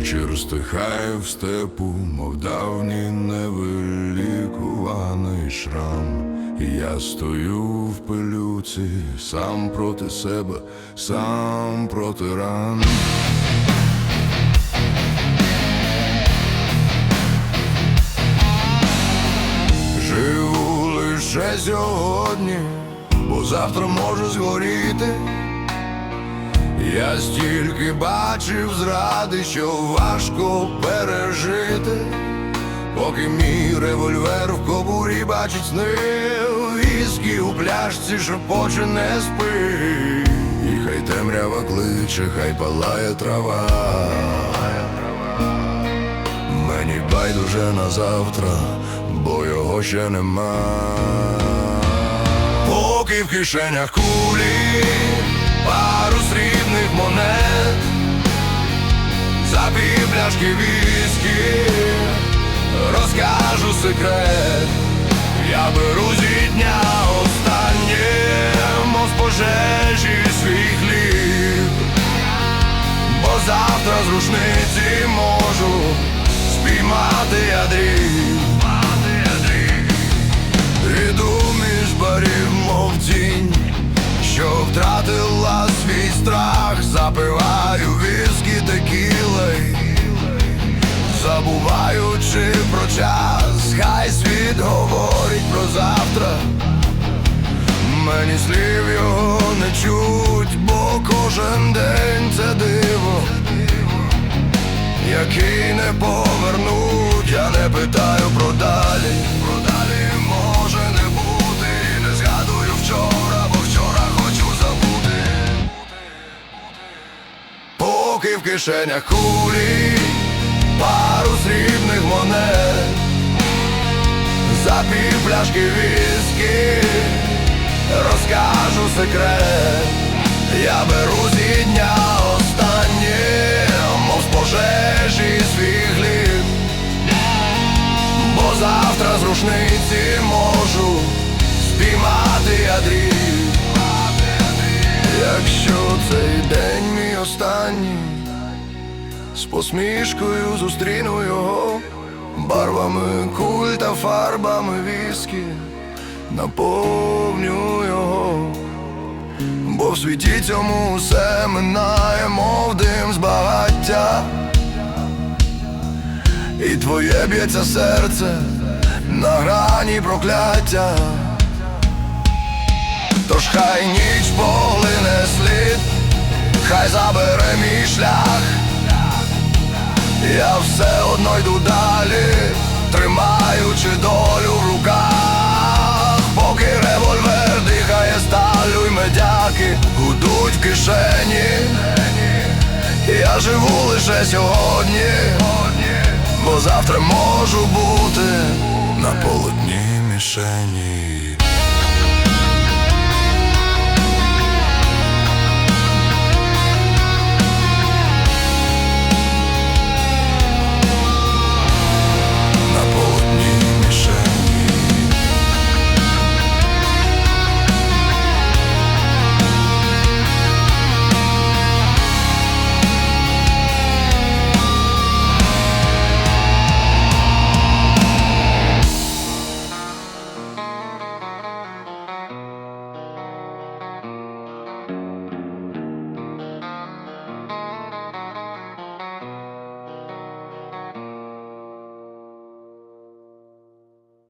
Вечір стихає в степу, мов давній невилікуваний шрам. Я стою в пилюці, сам проти себе, сам проти ран. Живу лише сьогодні, бо завтра може згоріти. Я стільки бачив зради, що важко пережити, поки мій револьвер в кобурі бачить сни, віскі у пляшці шепоче не спи. І хай темрява кличе, хай палає трава. Мені байдуже на завтра, бо його ще нема. Поки в кишенях кулі, півпляшки віскі, розкажу секрет, я беру зі дня останнє, мов з пожежі свій хліб, бо завтра з рушниці можу спіймати я. Мені слів його не чуть, бо кожен день це диво, який не повернуть, я не питаю про далі, про далі може не бути, не згадую вчора, бо вчора хочу забути. Поки в кишенях кулі, пару срібних монет, за пів пляшки віскі, розкажу секрет, я беру зі дня останнє, мов з пожежі свій бо завтра з рушниці можу спіймати я дріб. Якщо цей день мій останній, з посмішкою зустріну його, барвами куль та фарбами віскі, наповню його, бо в світі цьому все минає, мов дим з і твоє б'ється серце на грані прокляття. Тож хай ніч поглине слід, хай забере мій шлях, я все одно йду далі, тримаючи долю в руках, гудуть в кишені. Я живу лише сьогодні, бо завтра можу бути на полотні мішені.